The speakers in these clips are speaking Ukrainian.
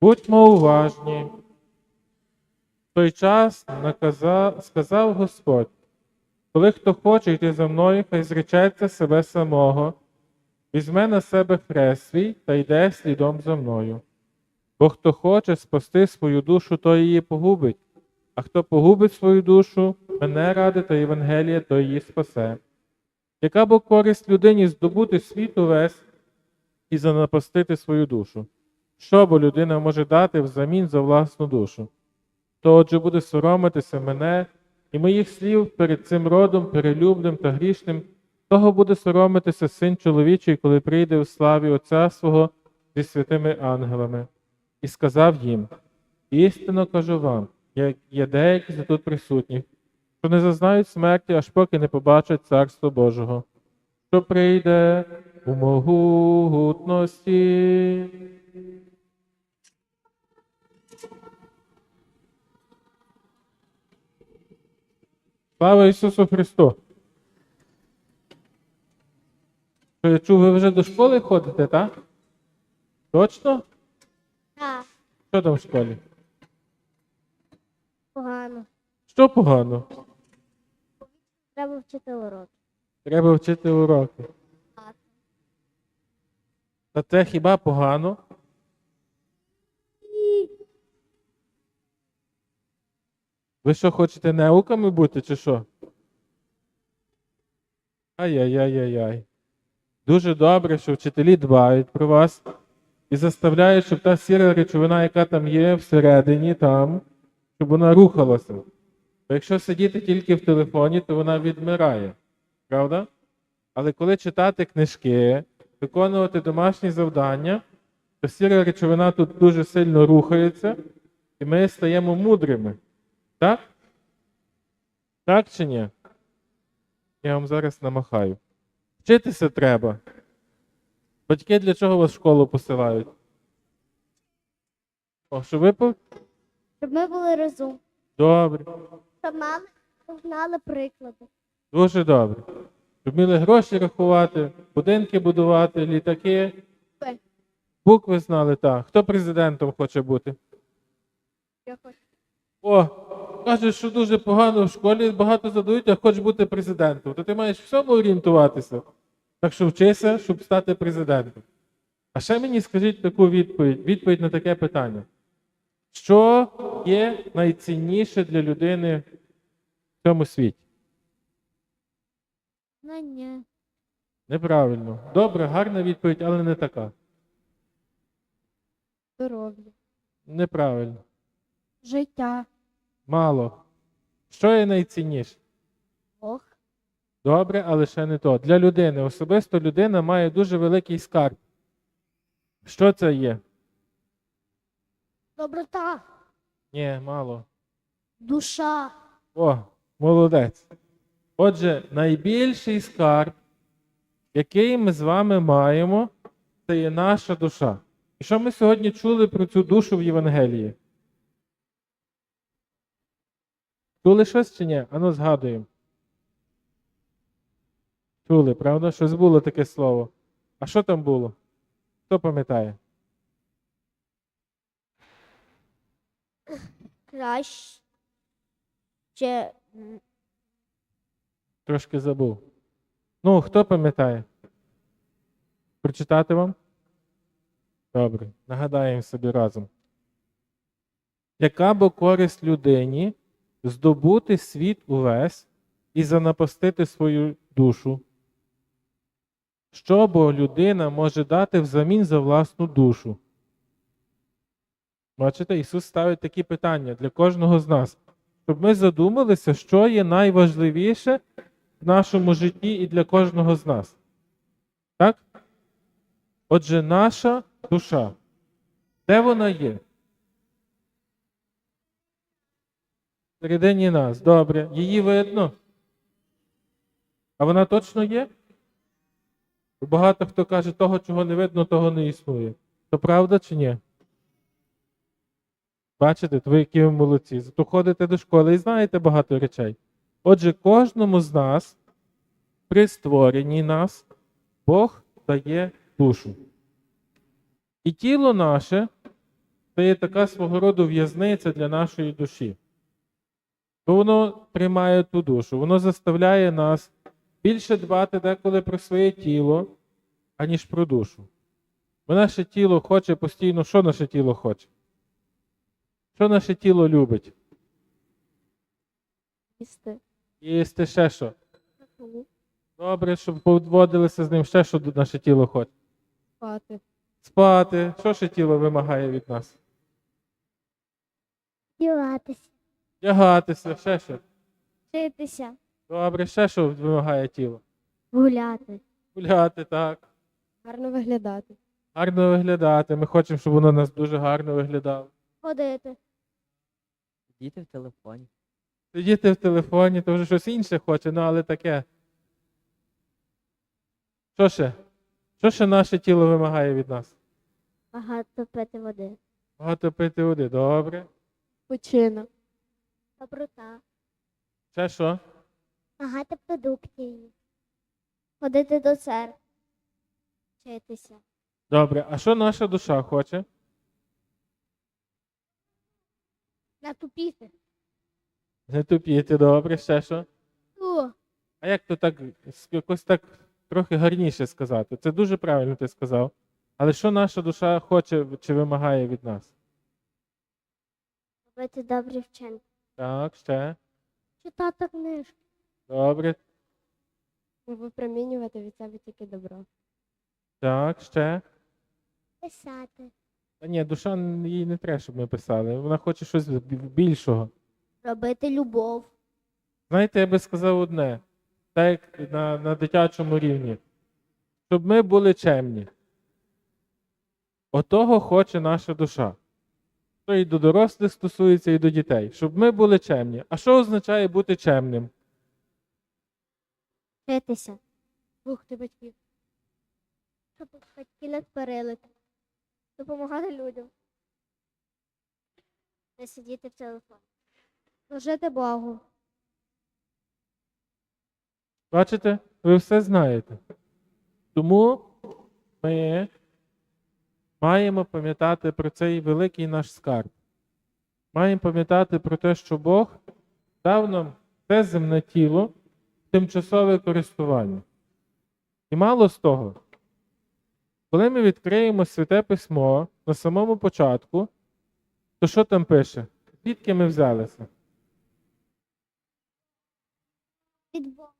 Будьмо уважні. В той час наказав, сказав Господь, коли хто хоче йти за мною, хай зречеться себе самого, візьме на себе хрест свій та йде слідом за мною. Бо хто хоче спасти свою душу, той її погубить, а хто погубить свою душу, мене ради та Євангелія, то її спасе. Яка бо користь людині здобути світ увесь і занапастити свою душу? Що бо людина може дати взамін за власну душу? То отже буде соромитися мене і моїх слів перед цим родом, перелюбним та грішним, того буде соромитися син чоловічий, коли прийде у славі Отця свого зі святими ангелами. І сказав їм: істинно кажу вам, як є деякі з тут присутніх, що не зазнають смерті, аж поки не побачать Царство Божого, що прийде у могутності. Слава Ісусу Христу! Що я чув, ви вже до школи ходите, так? Точно? Так, Що там в школі? погано. Що погано? Треба вчити уроки. Треба вчити уроки. Так. Та це хіба погано? Ви що хочете науками бути, чи що? Ай-яй-яй-яй-яй. Дуже добре, що вчителі дбають про вас і заставляють, щоб та сіра речовина, яка там є всередині, там, щоб вона рухалася. Бо якщо сидіти тільки в телефоні, то вона відмирає. Правда? Але коли читати книжки, виконувати домашні завдання, то сіра речовина тут дуже сильно рухається, і ми стаємо мудрими. Так? Так чи ні? Я вам зараз намахаю. Вчитися треба. Батьки для чого вас в школу посилають? О, щоб ви по... Щоб ми були розумні. Добре. Щоб мали знали приклади. Дуже добре. Щоб вміли гроші рахувати, будинки будувати, літаки. Ви. Букви знали, так. Хто президентом хоче бути? Я хочу. О, кажуть, що дуже погано в школі багато задають, а хочеш бути президентом. То ти маєш в всьому орієнтуватися. Так що вчися, щоб стати президентом. А ще мені скажіть таку відповідь, відповідь на таке питання. Що є найцінніше для людини в цьому світі? Знання. Неправильно. Добре, гарна відповідь, але не така. Здоров'я. Неправильно. Життя. Мало. Що є найцінніше? Бог. Добре, але ще не то. Для людини. Особисто людина має дуже великий скарб. Що це є? Доброта. Ні, мало. Душа. О, молодець. Отже, найбільший скарб, який ми з вами маємо, це є наша душа. І що ми сьогодні чули про цю душу в Євангелії? Чули щось чи ні? Ану згадуємо. Чули, правда? Щось було таке слово. А що там було? Хто пам'ятає? Краще. Трошки забув. Ну, хто пам'ятає? Прочитати вам? Добре, нагадаємо собі разом. Яка бо користь людині здобути світ увесь і занапастити свою душу? Що бо людина може дати взамін за власну душу? Бачите, Ісус ставить такі питання для кожного з нас, щоб ми задумалися, що є найважливіше в нашому житті і для кожного з нас. Так? Отже, наша душа. Де вона є? Всередині нас. Добре. Її видно. А вона точно є? Багато хто каже, того, чого не видно, того не існує. То правда чи ні? Бачите, ви які ви молодці. Зато ходите до школи і знаєте багато речей. Отже, кожному з нас при створенні нас Бог дає душу. І тіло наше це є така свого роду в'язниця для нашої душі. Бо воно тримає ту душу, воно заставляє нас більше дбати деколи про своє тіло, аніж про душу. Бо наше тіло хоче постійно, що наше тіло хоче? Що наше тіло любить? Їсти. Їсти ще що? Добре, щоб поводилися з ним ще що наше тіло хоче. Спати. Спати. Що ще тіло вимагає від нас? Діватися. Вдягатися, ще що. Вчитися. Добре, ще що вимагає тіло? Гуляти. Гуляти, так. Гарно виглядати. Гарно виглядати. Ми хочемо, щоб воно нас дуже гарно виглядало. Ходити. Діти в телефоні. Сидіти в телефоні, то вже щось інше хоче, ну але таке. Що ще? Що ще наше тіло вимагає від нас? Багато пити води. Багато пити води. Добре. Починок. Доброта. Ще що? Багато продуктів. Ходити до церкви. Вчитися. Добре. А що наша душа хоче? Натупіти. Не тупіти, добре, ще що? О, А як то так якось так трохи гарніше сказати? Це дуже правильно ти сказав. Але що наша душа хоче чи вимагає від нас? робити добрі вчинки. Так, ще. Читати книжки. Добре. Випромінювати від себе тільки добро. Так, ще. Писати. Та ні, душа їй не треба, щоб ми писали. Вона хоче щось більшого. Робити любов. Знаєте, я би сказав одне, так як на, на дитячому рівні. Щоб ми були чемні. Отого хоче наша душа. То і до дорослих стосується, і до дітей. Щоб ми були чемні. А що означає бути чемним? Вчитися. Слухати батьків. Щоб батьки не сварилися. Допомагати людям. Не сидіти в телефоні. Служити Богу. Бачите, ви все знаєте. Тому ми маємо пам'ятати про цей великий наш скарб. Маємо пам'ятати про те, що Бог дав нам це земне тіло в тимчасове користування. І мало з того, коли ми відкриємо святе письмо на самому початку, то що там пише? Звідки ми взялися? Від Бога.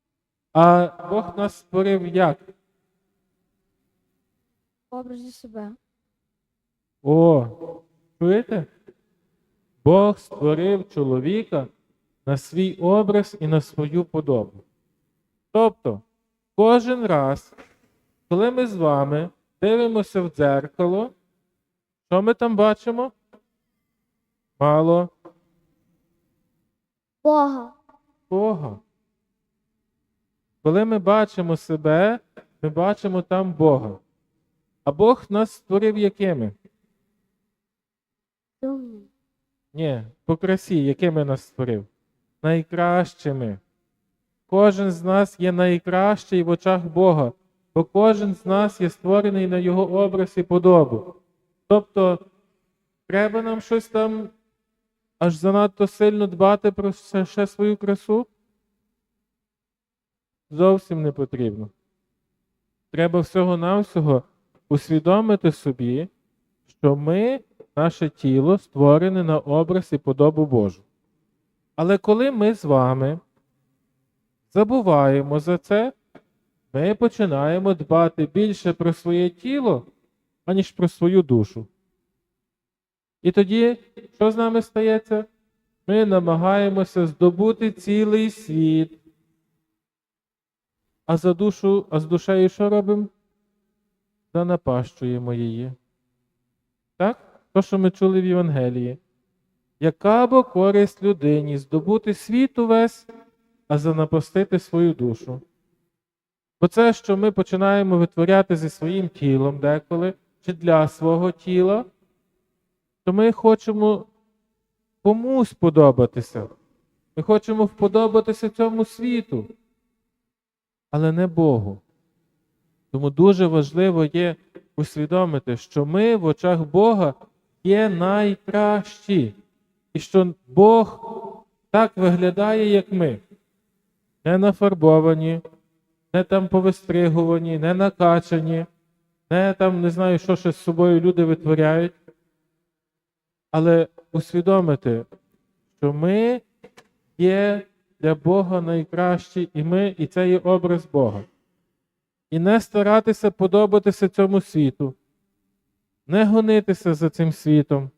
А Бог нас створив як? Образі себе. О, чуєте? Бог створив чоловіка на свій образ і на свою подобу. Тобто, кожен раз, коли ми з вами дивимося в дзеркало, що ми там бачимо? Мало Бога. Бога. Коли ми бачимо себе, ми бачимо там Бога. А Бог нас створив якими? Ні, по красі, якими нас створив? Найкращими. Кожен з нас є найкращий в очах Бога, бо кожен з нас є створений на Його образ і подобу. Тобто, треба нам щось там аж занадто сильно дбати про ще, свою красу? Зовсім не потрібно. Треба всього-навсього усвідомити собі, що ми, наше тіло, створене на образ і подобу Божу. Але коли ми з вами забуваємо за це, ми починаємо дбати більше про своє тіло, аніж про свою душу. І тоді, що з нами стається? Ми намагаємося здобути цілий світ. А за душу, а з душею що робимо? Занапащуємо її. Так? То, що ми чули в Євангелії. Яка бо користь людині здобути світ увесь, а занапастити свою душу? Бо це, що ми починаємо витворяти зі своїм тілом деколи, чи для свого тіла, то ми хочемо комусь подобатися. Ми хочемо вподобатися цьому світу, але не Богу. Тому дуже важливо є усвідомити, що ми в очах Бога є найкращі. І що Бог так виглядає, як ми. Не нафарбовані, не там повистригувані, не накачані, не там не знаю, що ще з собою люди витворяють. Але усвідомити, що ми є для Бога найкращі, і ми, і це є образ Бога. І не старатися подобатися цьому світу, не гонитися за цим світом,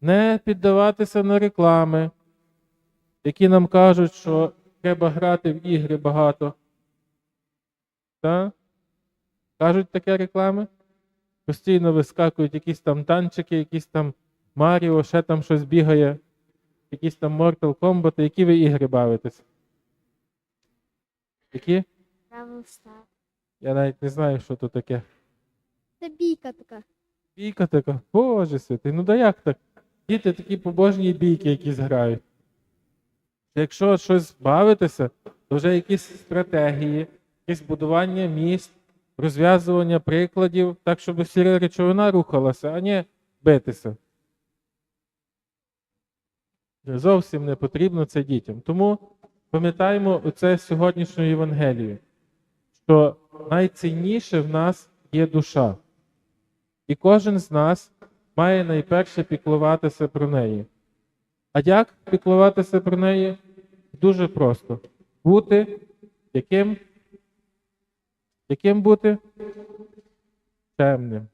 не піддаватися на реклами, які нам кажуть, що треба грати в ігри багато. Та? Кажуть таке реклами? Постійно вискакують якісь там танчики, якісь там Маріо, ще там щось бігає, якісь там Mortal Kombat. Які ви ігри бавитесь? Які? Бравл Стар. Я навіть не знаю, що то таке. Це бійка така. Бійка така, боже святий, ну да як так? Діти такі побожні бійки якісь грають. Якщо щось бавитися, то вже якісь стратегії, якесь будування міст, розв'язування прикладів, так, щоб сіра речовина рухалася, а не битися. Зовсім не потрібно це дітям. Тому пам'ятаємо оце сьогоднішню Євангелію, що найцінніше в нас є душа. І кожен з нас має найперше піклуватися про неї. А як піклуватися про неї? Дуже просто. Бути яким? Яким бути? Чемним.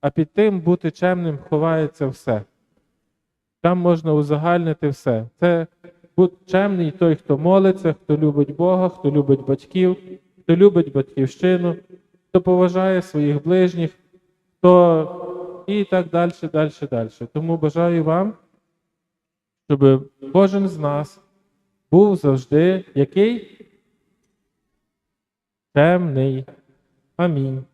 А під тим бути чемним ховається все. Там можна узагальнити все. Це бути чемний той, хто молиться, хто любить Бога, хто любить батьків, хто любить батьківщину, хто поважає своїх ближніх, хто і так далі, далі, далі. Тому бажаю вам, щоб кожен з нас був завжди який? Темний. Амінь.